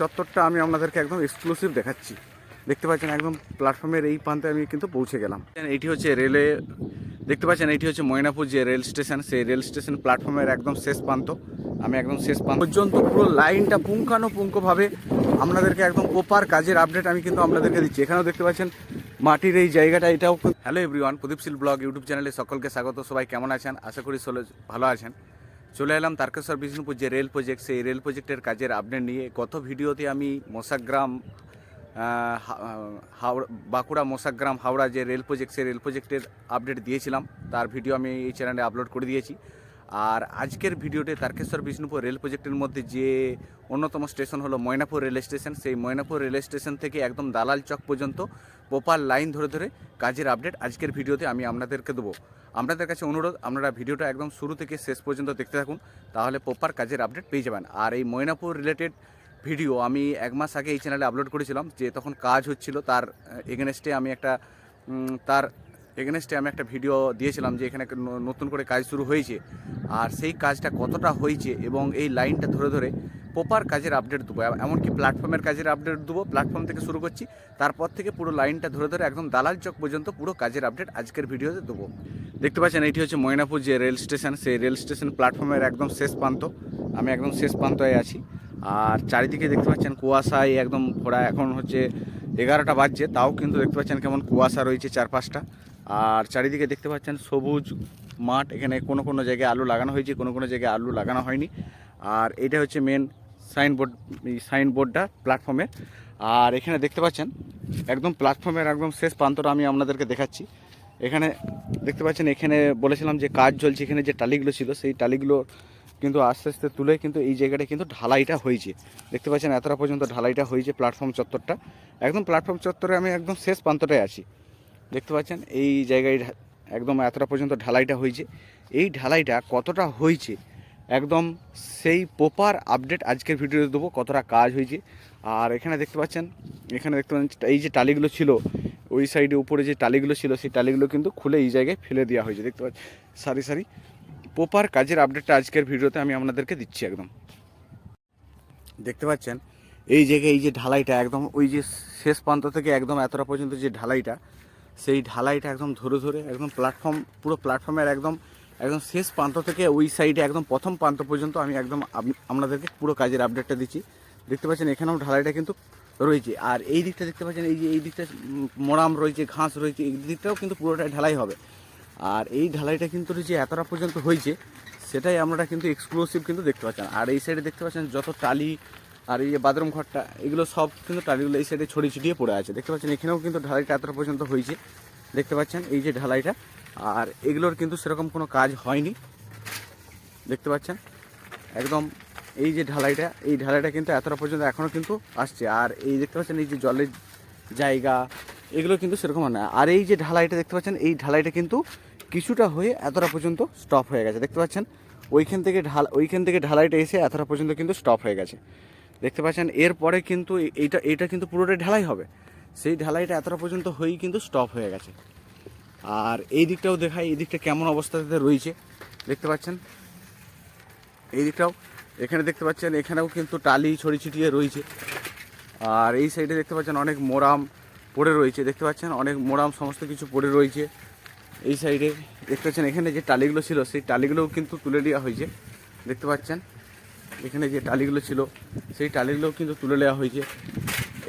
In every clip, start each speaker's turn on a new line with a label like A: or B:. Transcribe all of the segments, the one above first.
A: চত্বরটা আমি আপনাদেরকে একদম এক্সক্লুসিভ দেখাচ্ছি। দেখতে পাচ্ছেন একদম প্ল্যাটফর্মের এই প্রান্তে আমি কিন্তু পৌঁছে গেলাম। এটি হচ্ছে রেলে, দেখতে পাচ্ছেন এটি হচ্ছে ময়নাপুর যে রেল স্টেশন, সেই রেল স্টেশন প্ল্যাটফর্মের একদম শেষ প্রান্ত। আমি একদম শেষ প্রান্ত পর্যন্ত পুরো লাইনটা পুঙ্খানুপুঙ্খভাবে আপনাদেরকে একদম প্রপার কাজের আপডেট আমি কিন্তু আপনাদেরকে দিচ্ছি। এখানেও দেখতে পাচ্ছেন মাটির এই জায়গাটা, এটাও hello everyone Pradipshil blog YouTube চ্যানেলে সকলকে স্বাগত। সবাই কেমন আছেন? আশা করি ভালো আছেন। চলে এলাম তারকেশ্বর বিষ্ণুপুর যে রেল প্রজেক্ট সেই রেল প্রজেক্টের কাজের আপডেট নিয়ে। গত ভিডিওতে আমি মশাগ্রাম হাওড়া, বাঁকুড়া মশাগ্রাম, হাওড়া যে রেল প্রজেক্ট সেই রেল প্রজেক্টের আপডেট দিয়েছিলাম। তার ভিডিও আমি এই চ্যানেলে আপলোড করে দিয়েছি। আর আজকের ভিডিওতে তারকেশ্বর বিষ্ণুপুর রেল প্রজেক্টের মধ্যে যে অন্যতম স্টেশন হলো ময়নাপুর রেল স্টেশন, সেই ময়নাপুর রেল স্টেশন থেকে একদম দালাল চক পর্যন্ত প্রপার লাইন ধরে ধরে কাজের আপডেট আজকের ভিডিওতে আমি আপনাদেরকে দেবো। আপনাদের কাছে অনুরোধ, আপনারা ভিডিওটা একদম শুরু থেকে শেষ পর্যন্ত দেখতে থাকুন, তাহলে প্রপার কাজের আপডেট পেয়ে যাবেন। আর এই ময়নাপুর রিলেটেড ভিডিও আমি এক মাস আগে এই চ্যানেলে আপলোড করেছিলাম, যে তখন কাজ হচ্ছিল তার এগেনস্টে আমি একটা তার এগেনস্টে আমি একটা ভিডিও দিয়েছিলাম যে এখানে নতুন করে কাজ শুরু হয়েছে। আর সেই কাজটা কতটা হয়েছে এবং এই লাইনটা ধরে ধরে প্রপার কাজের আপডেট দেবো। এমনকি প্ল্যাটফর্মের কাজের আপডেট দেবো প্ল্যাটফর্ম থেকে শুরু করছি, তারপর থেকে পুরো লাইনটা ধরে ধরে একদম দালাল চক পর্যন্ত পুরো কাজের আপডেট আজকের ভিডিওতে দেবো। দেখতে পাচ্ছেন, এটি হচ্ছে ময়নাপুর যে রেল স্টেশন সেই রেল স্টেশন প্ল্যাটফর্মের একদম শেষ প্রান্ত। আমি একদম শেষ প্রান্তে আছি। আর চারিদিকে দেখতে পাচ্ছেন কুয়াশায় একদম ভরা এখন হচ্ছে এগারোটা বাজছে, তাও কিন্তু দেখতে পাচ্ছেন কেমন কুয়াশা রয়েছে চারপাশটা। আর চারিদিকে দেখতে পাচ্ছেন সবুজ মাঠ, এখানে কোনো কোনো জায়গায় আলু লাগানো হয়েছে, কোনো কোনো জায়গায় আলু লাগানো হয়নি। আর এটা হচ্ছে মেন সাইনবোর্ড সাইনবোর্ডটা প্ল্যাটফর্মের আর এখানে দেখতে পাচ্ছেন, একদম প্ল্যাটফর্মের একদম শেষ প্রান্তটা আমি আপনাদেরকে দেখাচ্ছি। এখানে দেখতে পাচ্ছেন, এখানে বলেছিলাম যে কাজ চলছে এখানে যে টালিগুলো ছিল, সেই টালিগুলো কিন্তু আস্তে আস্তে তুলে কিন্তু এই জায়গাটা কিন্তু ঢালাইটা হয়েছে। দেখতে পাচ্ছেন, এতটা পর্যন্ত ঢালাইটা হয়েছে প্ল্যাটফর্ম চত্বরটা। একদম প্ল্যাটফর্ম চত্বরে আমি একদম শেষ প্রান্তটায় আছি। দেখতে পাচ্ছেন, এই জায়গায় একদম এতটা পর্যন্ত ঢালাইটা হয়েছে। এই ঢালাইটা কতটা হয়েছে, একদম সেই প্রপার আপডেট আজকের ভিডিওতে দেবো, কতটা কাজ হয়েছে। আর এখানে দেখতে পাচ্ছেন, এখানে দেখতে পাচ্ছেন, এই যে টালিগুলো ছিল, ওই সাইডে উপরে যে টালিগুলো ছিল, সেই টালিগুলো কিন্তু খুলে এই জায়গায় ফেলে দেওয়া হয়েছে। দেখতে পাচ্ছেন সারি সারি প্রপার কাজের আপডেটটা আজকের ভিডিওতে আমি আপনাদেরকে দিচ্ছি একদম। দেখতে পাচ্ছেন, এই জায়গায় এই যে ঢালাইটা, একদম ওই যে শেষ প্রান্ত থেকে একদম এতটা পর্যন্ত যে ঢালাইটা সেই ঢালাইটা একদম ধরে ধরে, একদম প্ল্যাটফর্ম পুরো প্ল্যাটফর্মের একদম একদম শেষ প্রান্ত থেকে ওই সাইডে একদম প্রথম প্রান্ত পর্যন্ত আমি একদম আপনাদেরকে পুরো কাজের আপডেটটা দিচ্ছি। দেখতে পাচ্ছেন এখানেও ঢালাইটা কিন্তু রয়েছে। আর এই দিকটা দেখতে পাচ্ছেন, এই যে, এই দিকটা মোরাম রয়েছে, ঘাস রয়েছে, এই দিকটাও কিন্তু পুরোটাই ঢালাই হবে। আর এই ঢালাইটা কিন্তু যে এতটা পর্যন্ত হয়েছে, সেটাই আমরা কিন্তু এক্সক্লুসিভ কিন্তু দেখতে পাচ্ছেন। আর এই সাইডে দেখতে পাচ্ছেন যত টালি আর এই যে বাথরুম ঘরটা, এগুলো সব কিন্তু টালিগুলো এই সাইডে ছড়িয়ে ছিটিয়ে পড়ে আছে। দেখতে পাচ্ছেন, এখানেও কিন্তু ঢালাইটা এতটা পর্যন্ত হয়েছে। দেখতে পাচ্ছেন, এই যে ঢালাইটা। আর এগুলোর কিন্তু সেরকম কোনো কাজ হয়নি। দেখতে পাচ্ছেন, একদম এই যে ঢালাইটা, এই ঢালাইটা কিন্তু এতটা পর্যন্ত এখনও কিন্তু আসছে। আর এই দেখতে পাচ্ছেন, এই যে জলের জায়গা, এগুলো কিন্তু সেরকম না। আর এই যে ঢালাইটা, দেখতে পাচ্ছেন, এই ঢালাইটা কিন্তু কিছুটা হয়ে এতটা পর্যন্ত স্টপ হয়ে গেছে। দেখতে পাচ্ছেন, ওইখান থেকে ঢাল, ওইখান থেকে ঢালাইটা এসে এতটা পর্যন্ত কিন্তু স্টপ হয়ে গেছে। দেখতে পাচ্ছেন, এরপরে কিন্তু এইটা এইটা কিন্তু পুরোটাই ঢালাই হবে। সেই ঢালাইটা এতটা পর্যন্ত হয়েই কিন্তু স্টপ হয়ে গেছে। আর এই দিকটাও দেখাই, এই দিকটা কেমন অবস্থাতে রয়েছে, দেখতে পাচ্ছেন? এই দিকটাও, এখানে দেখতে পাচ্ছেন, এখানেও কিন্তু টালি ছড়ি ছিটিয়ে রয়েছে। আর এই সাইডে দেখতে পাচ্ছেন, অনেক মোরাম পড়ে রয়েছে, দেখতে পাচ্ছেন? অনেক মোরাম, সমস্ত কিছু পড়ে রয়েছে। এই সাইডে দেখতে পাচ্ছেন, এখানে যে টালিগুলো ছিল, সেই টালিগুলোও কিন্তু তুলে দেওয়া হয়েছে, দেখতে পাচ্ছেন? এখানে যে টালিগুলো ছিল, সেই টালিগুলোও কিন্তু তুলে নেওয়া হয়েছে।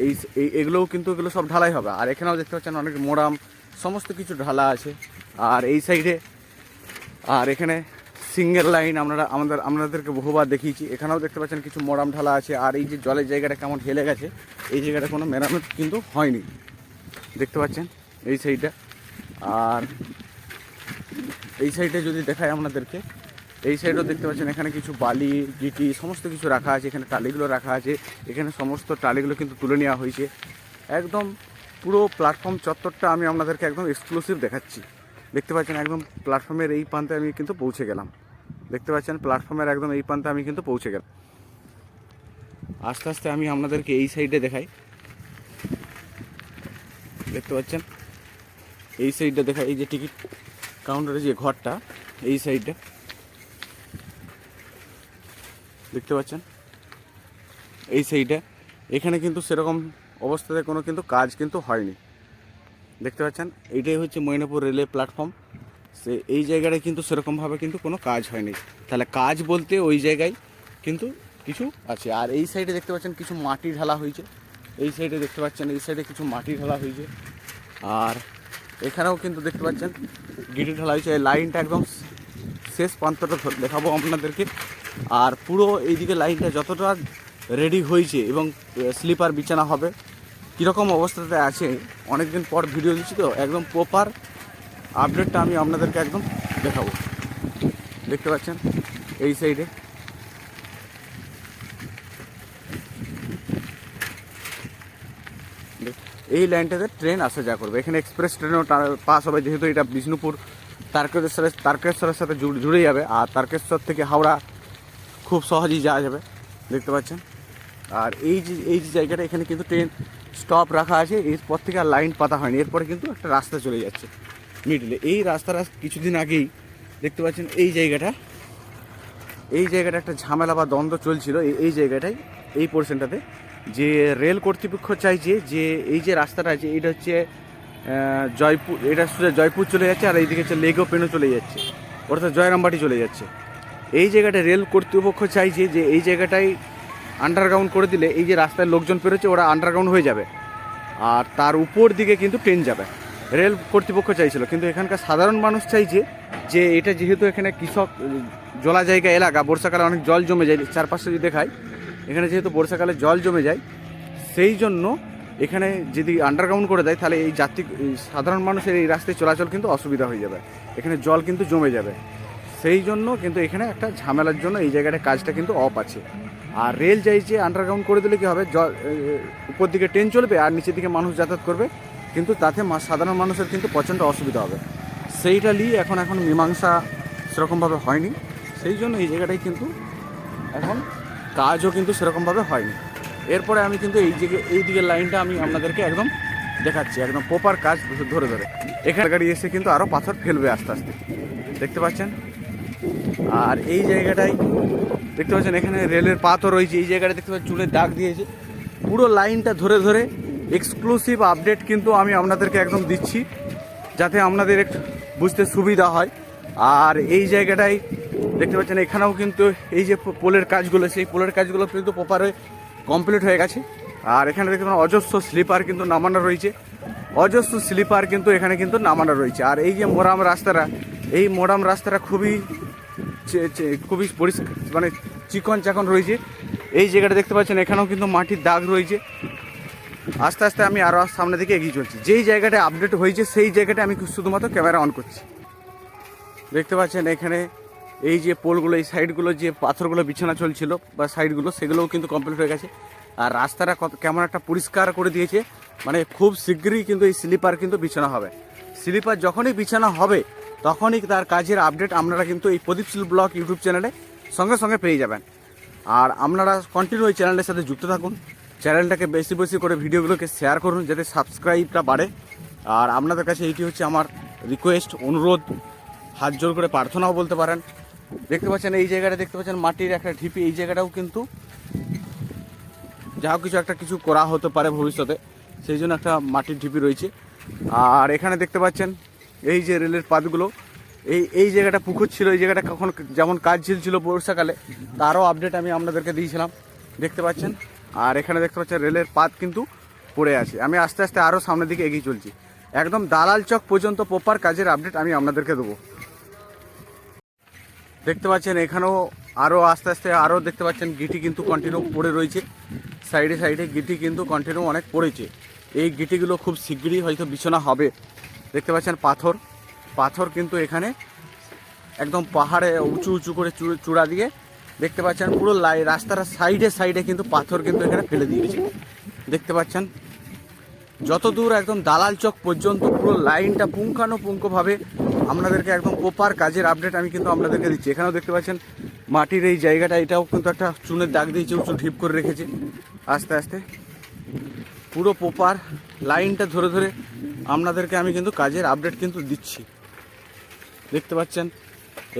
A: এই এগুলোও কিন্তু এগুলো সব ঢালাই হবে। আর এখানেও দেখতে পাচ্ছেন অনেক মোরাম, সমস্ত কিছু ঢালা আছে। আর এই সাইডে, আর এখানে সিঙ্গেল লাইন আমরা আমাদের, আপনাদেরকে বহুবার দেখিয়েছি। এখানেও দেখতে পাচ্ছেন কিছু মোরাম ঢালা আছে। আর এই যে জলের জায়গাটা কেমন হেলে গেছে, এই জায়গাটা কোনো মেরামত কিন্তু হয়নি। দেখতে পাচ্ছেন এই সাইডটা। আর এই সাইডে যদি দেখায় আপনাদেরকে এই সাইডেও দেখতে পাচ্ছেন, এখানে কিছু বালি, গিটি, সমস্ত কিছু রাখা আছে, এখানে টালিগুলো রাখা আছে, এখানে সমস্ত টালিগুলো কিন্তু তুলে নেওয়া হয়েছে। একদম পুরো প্ল্যাটফর্ম চত্বরটা আমি আপনাদেরকে একদম এক্সক্লুসিভ দেখাচ্ছি। দেখতে পাচ্ছেন, একদম প্ল্যাটফর্মের এই প্রান্তে আমি কিন্তু পৌঁছে গেলাম। দেখতে পাচ্ছেন প্ল্যাটফর্মের একদম এই প্রান্তে আমি কিন্তু পৌঁছে গেলাম। আস্তে আস্তে আমি আপনাদেরকে এই সাইডে দেখাই। দেখতে পাচ্ছেন, এই সাইডটা দেখা এই যে টিকিট কাউন্টারের যে ঘরটা, এই সাইডটা দেখতে পাচ্ছেন? এই সাইডে এখানে কিন্তু সেরকম অবস্থাতে কোনো কিন্তু কাজ কিন্তু হয়নি। দেখতে পাচ্ছেন? এইটাই হচ্ছে মৈনাপুর রেলে প্ল্যাটফর্ম সে এই জায়গাটায় কিন্তু সেরকমভাবে কিন্তু কোনো কাজ হয়নি। তাহলে কাজ বলতে ওই জায়গায় কিন্তু কিছু আছে। আর এই সাইডে দেখতে পাচ্ছেন কিছু মাটি ঢালা হয়েছে। এই সাইডে দেখতে পাচ্ছেন, এই সাইডে কিছু মাটি ঢালা হয়েছে। আর এখানেও কিন্তু দেখতে পাচ্ছেন, গিটি ঢালা হয়েছে। লাইনটা একদম শেষ প্রান্তটা দেখাবো আপনাদেরকে। আর পুরো এইদিকে লাইনটা যতটা রেডি হয়েছে এবং স্লিপার বিছানা হবে, কীরকম অবস্থাতে আছে, অনেকদিন পর ভিডিও দিচ্ছি তো, একদম প্রপার আপডেটটা আমি আপনাদেরকে একদম দেখাবো। দেখতে পাচ্ছেন? এই সাইডে এই লাইনটাতে ট্রেন আসা যা করবে। এখানে এক্সপ্রেস ট্রেনও পাস হবে, যেহেতু এটা বিষ্ণুপুর, তারকেশ্বরের তারকেশ্বরের সাথে জুড়ে জুড়ে যাবে, আর তারকেশ্বর থেকে হাওড়া খুব সহজেই যাওয়া যাবে, দেখতে পাচ্ছেন। আর এই যে এই যে জায়গাটা, এখানে কিন্তু ট্রেন স্টপ রাখা আছে, এরপর থেকে আর লাইন পাতা হয়নি, এরপরে কিন্তু একটা রাস্তা চলে যাচ্ছে মিডলে এই রাস্তাটা কিছুদিন আগেই, দেখতে পাচ্ছেন এই জায়গাটা এই জায়গাটা একটা ঝামেলা বা দ্বন্দ্ব চলছিল, এই জায়গাটায় এই পোর্শনটাতে যে রেল কর্তৃপক্ষ চাইছে যে, এই যে রাস্তাটা আছে, এটা হচ্ছে জয়পুর, এটা সোজা জয়পুর চলে যাচ্ছে, আর এইদিকে হচ্ছে লেগো পেনও চলে যাচ্ছে। অর্থাৎ জয়রামবাটি চলে যাচ্ছে। এই জায়গাটা রেল কর্তৃপক্ষ চাইছে যে এই জায়গাটায় আন্ডারগ্রাউন্ড করে দিলে এই যে রাস্তায় লোকজন পেরোচ্ছে ওরা আন্ডারগ্রাউন্ড হয়ে যাবে। আর তার উপর দিকে কিন্তু ট্রেন যাবে। রেল কর্তৃপক্ষ চাইছিল। কিন্তু এখানকার সাধারণ মানুষ চাইছে যে এটা যেহেতু এখানে কৃষক, জলা জায়গা এলাকা, বর্ষাকালে অনেক জল জমে যায়, চারপাশে যদি দেখায় এখানে যেহেতু বর্ষাকালে জল জমে যায়, সেই জন্য এখানে যদি আন্ডারগ্রাউন্ড করে দেয়, তাহলে এই যাত্রী, সাধারণ মানুষের এই রাস্তায় চলাচল কিন্তু অসুবিধা হয়ে যাবে। এখানে জল কিন্তু জমে যাবে। সেই জন্য কিন্তু এখানে একটা ঝামেলার জন্য এই জায়গাটা কাজটা কিন্তু অফ আছে। আর রেল চাইছে আন্ডারগ্রাউন্ড করে দিলে কি হবে? জল উপর দিকে ট্রেন চলবে আর নিচের দিকে মানুষ যাতায়াত করবে। কিন্তু তাতে সাধারণ মানুষের কিন্তু প্রচণ্ড অসুবিধা হবে। সেইটা নিয়ে এখন এখন মীমাংসা সেরকমভাবে হয়নি। সেই জন্য এই জায়গাটাই কিন্তু এখন কাজও কিন্তু সেরকমভাবে হয়নি। এরপরে আমি কিন্তু এই দিকে এই দিকের লাইনটা আমি আপনাদেরকে একদম দেখাচ্ছি। একদম প্রপার কাজ ধরে ধরে। এখানে গাড়ি এসে কিন্তু আরও পাথর ফেলবে আস্তে আস্তে। দেখতে পাচ্ছেন? আর এই জায়গাটাই দেখতে পাচ্ছেন, এখানে রেলের পাতও রয়েছে। এই জায়গাটা দেখতে পাচ্ছেন, চুলের দাগ দিয়েছে। পুরো লাইনটা ধরে ধরে এক্সক্লুসিভ আপডেট কিন্তু আমি আপনাদেরকে একদম দিচ্ছি, যাতে আপনাদের একটু বুঝতে সুবিধা হয়। আর এই জায়গাটায় দেখতে পাচ্ছেন, এখানেও কিন্তু এই যে পোলের কাজগুলো, সেই পোলের কাজগুলো কিন্তু প্রপারে কমপ্লিট হয়ে গেছে। আর এখানে দেখতে পাচ্ছেন, অজস্র স্লিপার কিন্তু নামানো রয়েছে। অজস্র স্লিপার কিন্তু এখানে কিন্তু নামানো রয়েছে। আর এই যে মোরাম রাস্তাটা, এই মোরাম রাস্তাটা খুবই খুবই পরিষ্কার মানে চিকন চাকন রয়েছে। এই জায়গাটা দেখতে পাচ্ছেন, এখানেও কিন্তু মাটির দাগ রয়েছে। আস্তে আস্তে আমি আরও সামনে দিকে এগিয়ে চলছি। যেই জায়গাটা আপডেট হয়েছে, সেই জায়গাটা আমি শুধুমাত্র ক্যামেরা অন করছি। দেখতে পাচ্ছেন, এখানে এই যে পোলগুলো, এই সাইডগুলো যে পাথরগুলো, বিছানা চলছিল বা সাইডগুলো সেগুলোও কিন্তু কমপ্লিট হয়ে গেছে। আর রাস্তাটা কত, কেমন একটা পরিষ্কার করে দিয়েছে মানে খুব শীঘ্রই কিন্তু এই স্লিপার কিন্তু বিছানা হবে। স্লিপার যখনই বিছানা হবে তখনই তার কাজের আপডেট আপনারা কিন্তু এই প্রদীপশীল ব্লগ ইউটিউব চ্যানেলে সঙ্গে সঙ্গে পেয়ে যাবেন। আর আপনারা কন্টিনিউ এই চ্যানেলের সাথে যুক্ত থাকুন। চ্যানেলটাকে বেশি বেশি করে ভিডিওগুলোকে শেয়ার করুন যাতে সাবস্ক্রাইবটা বাড়ে। আর আপনাদের কাছে এইটি হচ্ছে আমার রিকোয়েস্ট অনুরোধ। হাত জোর করে প্রার্থনাও বলতে পারেন। দেখতে পাচ্ছেন এই জায়গাটা, দেখতে পাচ্ছেন মাটির একটা ঢিপি। এই জায়গাটাও কিন্তু যা কিছু একটা কিছু করা হতে পারে ভবিষ্যতে। সেই জন্য একটা মাটির ঢিপি রয়েছে। আর এখানে দেখতে পাচ্ছেন এই যে রেলের পাতগুলো, এই এই জায়গাটা পুকুর ছিল, এই জায়গাটা কখন যেমন কাজ ছিল বর্ষাকালে, তারও আপডেট আমি আপনাদেরকে দিয়েছিলাম, দেখতে পাচ্ছেন? আর এখানে দেখতে পাচ্ছেন রেলের পাত কিন্তু পড়ে আছে। আমি আস্তে আস্তে আরও সামনের দিকে এগিয়ে চলছি। একদম দালাল চক পর্যন্ত প্রপার কাজের আপডেট আমি আপনাদেরকে দেবো। দেখতে পাচ্ছেন এখানেও আরও আস্তে আস্তে আরও দেখতে পাচ্ছেন গিটি কিন্তু কন্টিনিউ পড়ে রয়েছে। সাইডে সাইডে গিটি কিন্তু কন্টিনিউ অনেক পড়েছে। এই গিটিগুলো খুব শীঘ্রই হয়তো বিছানা হবে। দেখতে পাচ্ছেন পাথর। পাথর কিন্তু এখানে একদম পাহাড়ে উঁচু উঁচু করে চূড়- দিয়ে দেখতে পাচ্ছেন পুরো লাই, রাস্তার সাইডে সাইডে কিন্তু পাথর কিন্তু এখানে ফেলে দিয়েছে। দেখতে পাচ্ছেন, যত দূর একদম দালাল চক পর্যন্ত পুরো লাইনটা পুঙ্খানুপুঙ্খভাবে আপনাদেরকে একদম প্রপার কাজের আপডেট আমি কিন্তু আপনাদেরকে দিচ্ছি। এখানেও দেখতে পাচ্ছেন মাটির এই জায়গাটা, এটাও কিন্তু একটা চুনের দাগ দিয়েছে, উঁচু ঢিপ করে রেখেছে। আস্তে আস্তে। পুরো প্রপার লাইনটা ধরে ধরে আপনাদেরকে আমি কিন্তু কাজের আপডেট কিন্তু দিচ্ছি। দেখতে পাচ্ছেন?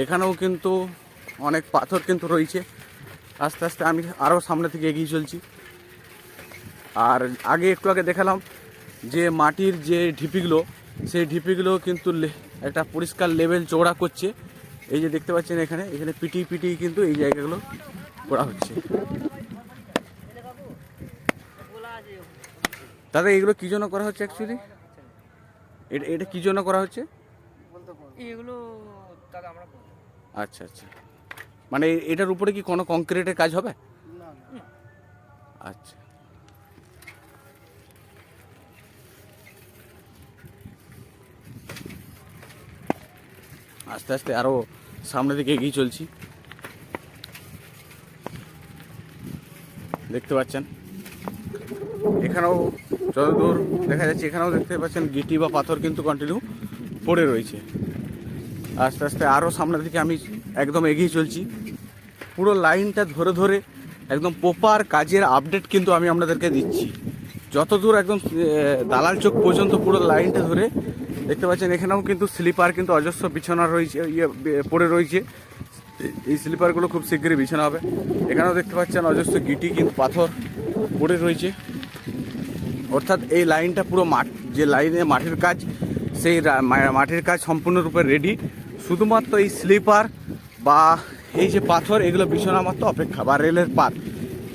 A: এখানেও কিন্তু অনেক পাথর কিন্তু রয়েছে। আস্তে আস্তে আমি আরও সামনে থেকে এগিয়ে চলছি। আর আগে একটু আগে দেখালাম যে মাটির যে ঢিপিগুলো, সেই ঢিপিগুলো কিন্তু একটা পরিষ্কার লেভেল চওড়া করছে। এই যে দেখতে পাচ্ছেন এখানে এখানে পিটি পিটি কিন্তু এই জায়গাগুলো করা হচ্ছে। দাদা এগুলো কী জন্য করা হচ্ছে অ্যাকচুয়ালি এটা এটা কী জন্য করা হচ্ছে?
B: এগুলো দাদা আমরা।
A: আচ্ছা আচ্ছা। মানে এটার উপরে কি কোনো কংক্রিটের কাজ হবে? আচ্ছা। আস্তে আস্তে আরও সামনের দিকে এগিয়ে চলছি। দেখতে পাচ্ছেন? এখানেও যতদূর দেখা যাচ্ছে, এখানেও দেখতে পাচ্ছেন গিটি বা পাথর কিন্তু কন্টিনিউ পড়ে রয়েছে। আস্তে আস্তে আরও সামনের দিকে আমি একদম এগিয়ে চলছি। পুরো লাইনটা ধরে ধরে একদম প্রপার কাজের আপডেট কিন্তু আমি আপনাদেরকে দিচ্ছি। যত দূর একদম দালাল চোখ পর্যন্ত পুরো লাইনটা ধরে দেখতে পাচ্ছেন, এখানেও কিন্তু স্লিপার কিন্তু অজস্র বিছানা রয়েছে ইয়ে পড়ে রয়েছে। এই স্লিপারগুলো খুব শীঘ্রই বিছানা হবে। এখানেও দেখতে পাচ্ছেন অজস্র গিটি কিন্তু পাথর পড়ে রয়েছে। অর্থাৎ এই লাইনটা পুরো মাঠ, যে লাইনে মাটির কাজ, সেই রা- মা- মাটির কাজ সম্পূর্ণরূপে রেডি শুধুমাত্র এই স্লিপার বা এই যে পাথর, এগুলো বিছানা মাত্র অপেক্ষা, বা রেলের পাত।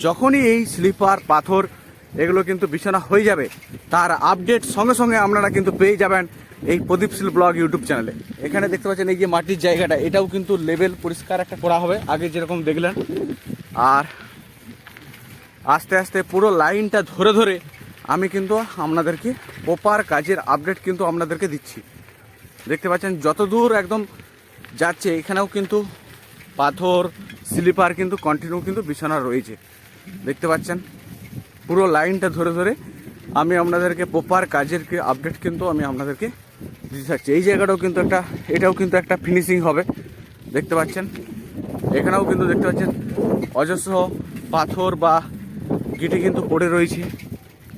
A: যখনই এই স্লিপার পাথর, এগুলো কিন্তু বিছানা হয়ে যাবে, তার আপডেট সঙ্গে সঙ্গে আপনারা কিন্তু পেয়ে যাবেন এই প্রদীপশীল ব্লগ ইউটিউব চ্যানেলে। এখানে দেখতে পাচ্ছেন এই যে মাটির জায়গাটা, এটাও কিন্তু লেভেল পরিষ্কার একটা করা হবে, আগে যেরকম দেখলেন। আর আস্তে আস্তে পুরো লাইনটা ধরে ধরে আমি কিন্তু আপনাদেরকে প্রপার কাজের আপডেট কিন্তু আপনাদেরকে দিচ্ছি। দেখতে পাচ্ছেন যত দূর একদম যাচ্ছে, এখানেও কিন্তু পাথর স্লিপার কিন্তু কন্টিনিউ কিন্তু বিছানা রয়েছে। দেখতে পাচ্ছেন, পুরো লাইনটা ধরে ধরে আমি আপনাদেরকে প্রপার কাজের আপডেট কিন্তু আমি আপনাদেরকে দিতে থাকছি এই জায়গাটাও কিন্তু একটা, এটাও কিন্তু একটা ফিনিশিং হবে। দেখতে পাচ্ছেন, এখানেও কিন্তু দেখতে পাচ্ছেন, অজস্র পাথর বা গিটি কিন্তু পড়ে রয়েছে।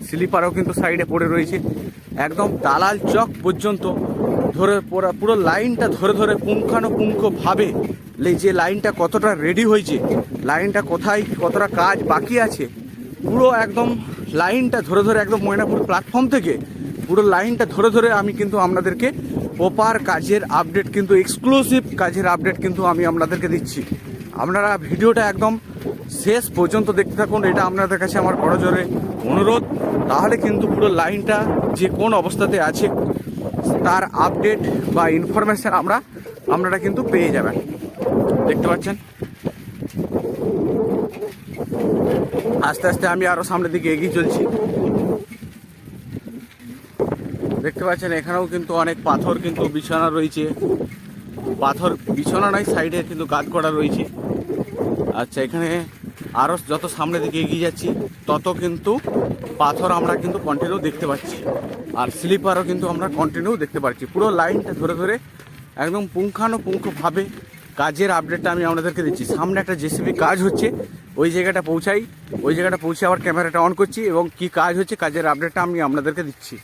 A: স্লিপারও কিন্তু সাইডে পড়ে রয়েছে। একদম দালাল চক পর্যন্ত ধরে পুরো পুরো লাইনটা ধরে ধরে পুঙ্খানুপুঙ্খভাবে যে লাইনটা কতটা রেডি হয়েছে, লাইনটা কোথায়, কতটা কাজ বাকি আছে, পুরো একদম লাইনটা ধরে ধরে একদম ময়নাপুর প্ল্যাটফর্ম থেকে পুরো লাইনটা ধরে ধরে আমি কিন্তু আপনাদেরকে প্রপার কাজের আপডেট কিন্তু এক্সক্লুসিভ কাজের আপডেট কিন্তু আমি আপনাদেরকে দিচ্ছি। আপনারা ভিডিওটা একদম শেষ পর্যন্ত দেখতে থাকুন, এটা আপনাদের কাছে আমার বড় জোরে অনুরোধ। তাহলে কিন্তু পুরো লাইনটা যে কোন অবস্থাতে আছে, তার আপডেট বা ইনফরমেশন আমরা, আপনারা কিন্তু পেয়ে যাবেন। দেখতে পাচ্ছেন? আস্তে আস্তে আমি আরও সামনের দিকে এগিয়ে চলছি। দেখতে পাচ্ছেন, এখানেও কিন্তু অনেক পাথর কিন্তু বিছানা রয়েছে। পাথর বিছানা নয়, সাইডে কিন্তু গাদ করা রয়েছে। আচ্ছা এখানে আরও যত সামনের দিকে এগিয়ে যাচ্ছি, তত কিন্তু পাথর আমরা কিন্তু কন্টিনিউ দেখতে পাচ্ছি। আর স্লিপারও কিন্তু আমরা কন্টিনিউ দেখতে পাচ্ছি। পুরো লাইনটা ধরে ধরে একদম পুঙ্খানুপুঙ্খভাবে কাজের আপডেটটা আমি আপনাদেরকে দিচ্ছি। সামনে একটা জেসিবি কাজ হচ্ছে, ওই জায়গাটা পৌঁছাই, ওই জায়গাটা পৌঁছে আবার ক্যামেরাটা অন করছি এবং কি কাজ হচ্ছে, কাজের আপডেটটা আমি আপনাদেরকে দিচ্ছি।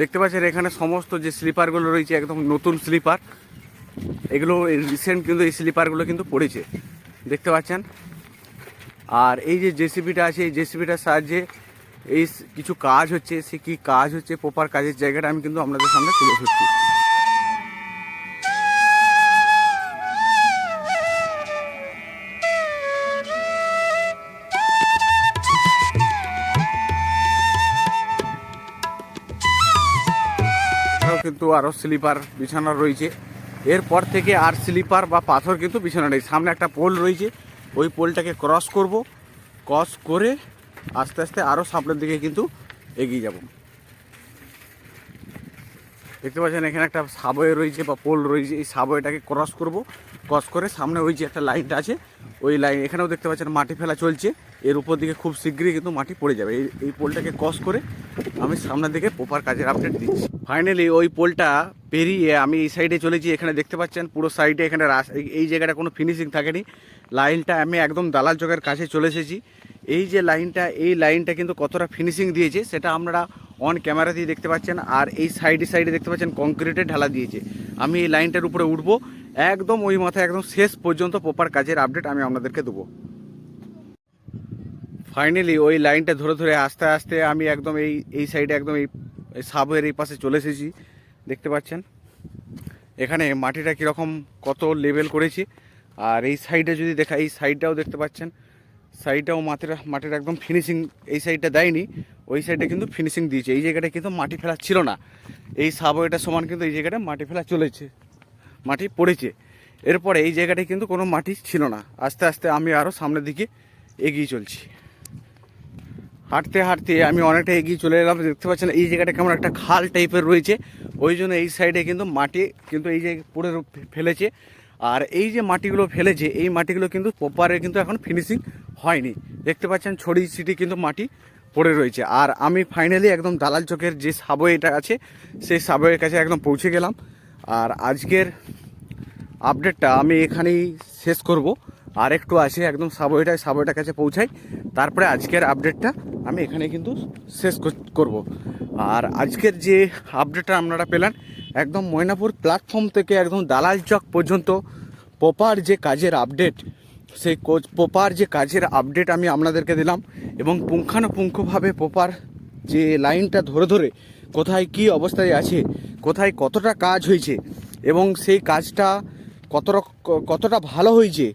A: দেখতে পাচ্ছেন, এখানে সমস্ত যে স্লিপারগুলো রয়েছে, একদম নতুন স্লিপার এগুলো রিসেন্ট কিন্তু এই স্লিপারগুলো কিন্তু পড়েছে। দেখতে পাচ্ছেন? আর এই যে জেসিবিটা আছে, এই জেসিবিটার সাহায্যে এই কিছু কাজ হচ্ছে, সে কি কাজ হচ্ছে প্রপার কাজের জায়গাটা আমি কিন্তু আপনাদের সামনে তুলে ধরছি। কিন্তু আরও স্লিপার বিছানা রয়েছে। এরপর থেকে আর স্লিপার বা পাথর কিন্তু বিছানা নেই। সামনে একটা পোল রয়েছে। ওই পোলটাকে ক্রস করব। ক্রস করে আস্তে আস্তে আরও সামনের দিকে কিন্তু এগিয়ে যাব। দেখতে পাচ্ছেন এখানে একটা সাবওয়ে রয়েছে বা পোল রয়েছে। এই সাবওয়েটাকে ক্রস করব। ক্রস করে সামনে ওই যে একটা লাইনটা আছে, ওই লাইন, এখানেও দেখতে পাচ্ছেন মাটি ফেলা চলছে। এর উপর দিকে খুব শীঘ্রই কিন্তু মাটি পড়ে যাবে। এই এই পোলটাকে ক্রস করে আমি সামনের দিকে প্রপার কাজের আপডেট দিচ্ছি। ফাইনালি ওই পোলটা পেরিয়ে আমি এই সাইডে চলেছি এখানে দেখতে পাচ্ছেন, পুরো সাইডে এখানে এই- জায়গাটা কোনো ফিনিশিং থাকেনি। লাইনটা আমি একদম দালাল চকের কাছে চলে এসেছি। এই যে লাইনটা, এই লাইনটা কিন্তু কতটা ফিনিশিং দিয়েছে, সেটা আমরা অন ক্যামেরা দিয়ে দেখতে পাচ্ছেন, আর এই সাইডে সাইডে দেখতে পাচ্ছেন কংক্রিটের ঢালা দিয়েছে। আমি এই লাইনটার উপরে উঠবো একদম ওই মাথায়, একদম শেষ পর্যন্ত প্রপার কাজের আপডেট আমি আপনাদেরকে দেবো। ফাইনালি ওই লাইনটা ধরে ধরে আস্তে আস্তে আমি একদম এই এই সাইডে একদম এই সাবওয়ের এই পাশে চলে এসেছি। দেখতে পাচ্ছেন? এখানে মাটিটা কীরকম, কত লেভেল করেছি। আর এই সাইডে যদি দেখা, এই সাইডটাও দেখতে পাচ্ছেন। সাইডটাও মাটির মাটির একদম ফিনিশিং এই সাইডটা দেয়নি। ওই সাইডে কিন্তু ফিনিশিং দিয়েছে। এই জায়গাটা কিন্তু মাটি ফেলা ছিল না। এই সাবওয়েটার সমান কিন্তু এই জায়গাটা মাটি ফেলা চলেছে। মাটি পড়েছে। এরপরে এই জায়গাটায় কিন্তু কোনো মাটি ছিল না। আস্তে আস্তে আমি আরও সামনের দিকে এগিয়ে চলছি। হাঁটতে হাঁটতে আমি অনেকটা এগিয়ে চলে এলাম। দেখতে পাচ্ছেন, এই জায়গাটা কেমন একটা খাল টাইপের রয়েছে। ওই জন্য এই সাইডে কিন্তু মাটি কিন্তু এই জায়গায় পড়ে ফেলেছে। আর এই যে মাটিগুলো ফেলেছে, এই মাটিগুলো কিন্তু প্রপারে কিন্তু এখন ফিনিশিং হয়নি। দেখতে পাচ্ছেন ছড়ি ছিটি কিন্তু মাটি পড়ে রয়েছে। আর আমি ফাইনালি একদম দালাল চকের যে সাবওয়েটা আছে, সেই সাবওয়ের কাছে একদম পৌঁছে গেলাম। আর আজকের আপডেটটা আমি এখানেই শেষ করব। আর একটু আছে একদম সাবওয়েটায়, সাবওয়েটার কাছে পৌঁছাই। তারপরে আজকের আপডেটটা আমি এখানে কিন্তু শেষ কর- করব। আর আজকের যে আপডেটটা আপনারা পেলেন, একদম ময়নাপুর প্ল্যাটফর্ম থেকে একদম দালাল চক পর্যন্ত প্রপার যে কাজের আপডেট সেই কোচ প্রপার যে কাজের আপডেট আমি আপনাদেরকে দিলাম এবং পুঙ্খানুপুঙ্খভাবে প্রপার যে লাইনটা ধরে ধরে কোথায় কি অবস্থায় আছে কোথায় কতটা কাজ হয়েছে এবং সেই কাজটা কত রক- কতটা ভালো হয়েছে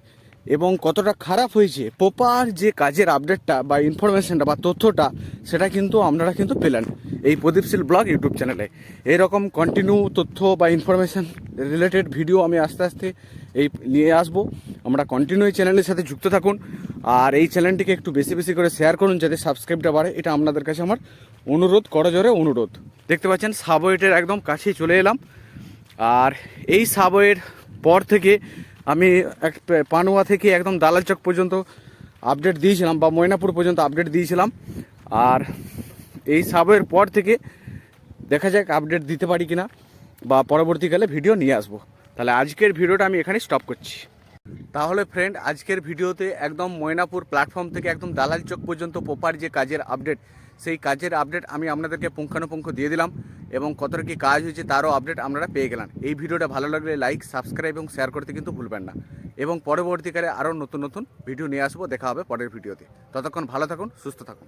A: এবং কতটা খারাপ হয়েছে প্রপার যে কাজের আপডেটটা বা ইনফরমেশনটা বা তথ্যটা, সেটা কিন্তু আপনারা কিন্তু পেলেন এই প্রদীপশীল ব্লগ ইউটিউব চ্যানেলে এইরকম কন্টিনিউ তথ্য বা ইনফরমেশন রিলেটেড ভিডিও আমি আস্তে আস্তে এই নিয়ে আসব। আমরা কন্টিনিউ এই চ্যানেলের সাথে যুক্ত থাকুন। আর এই চ্যানেলটিকে একটু বেশি বেশি করে শেয়ার করুন যাতে সাবস্ক্রাইবটা বাড়ে। এটা আপনাদের কাছে আমার অনুরোধ করজোরে অনুরোধ। দেখতে পাচ্ছেন, সাবওয়েটের একদম কাছেই চলে এলাম। আর এই সাবওয়ের পর থেকে আমি এক পানুয়া থেকে একদম দালাল চক পর্যন্ত আপডেট দিয়েছিলাম বা ময়নাপুর পর্যন্ত আপডেট দিয়েছিলাম। আর এই সাবওয়ের পর থেকে দেখা যাক আপডেট দিতে পারি কিনা বা পরবর্তীকালে ভিডিও নিয়ে আসব। তাহলে আজকের ভিডিওটা আমি এখানে স্টপ করছি। তাহলে ফ্রেন্ড আজকের ভিডিওতে একদম ময়নাপুর প্ল্যাটফর্ম থেকে একদম দালাল চক পর্যন্ত প্রপার যে কাজের আপডেট সেই কাজের আপডেট আমি আপনাদেরকে পুঙ্খানুপুঙ্খ দিয়ে দিলাম এবং কতটা কী কাজ হয়েছে তারও আপডেট আপনারা পেয়ে গেলেন। এই ভিডিওটা ভালো লাগলে লাইক সাবস্ক্রাইব এবং শেয়ার করতে কিন্তু ভুলবেন না। এবং পরবর্তীকালে আরও নতুন নতুন ভিডিও নিয়ে আসব, দেখা হবে পরের ভিডিওতে ততক্ষণ ভালো থাকুন, সুস্থ থাকুন।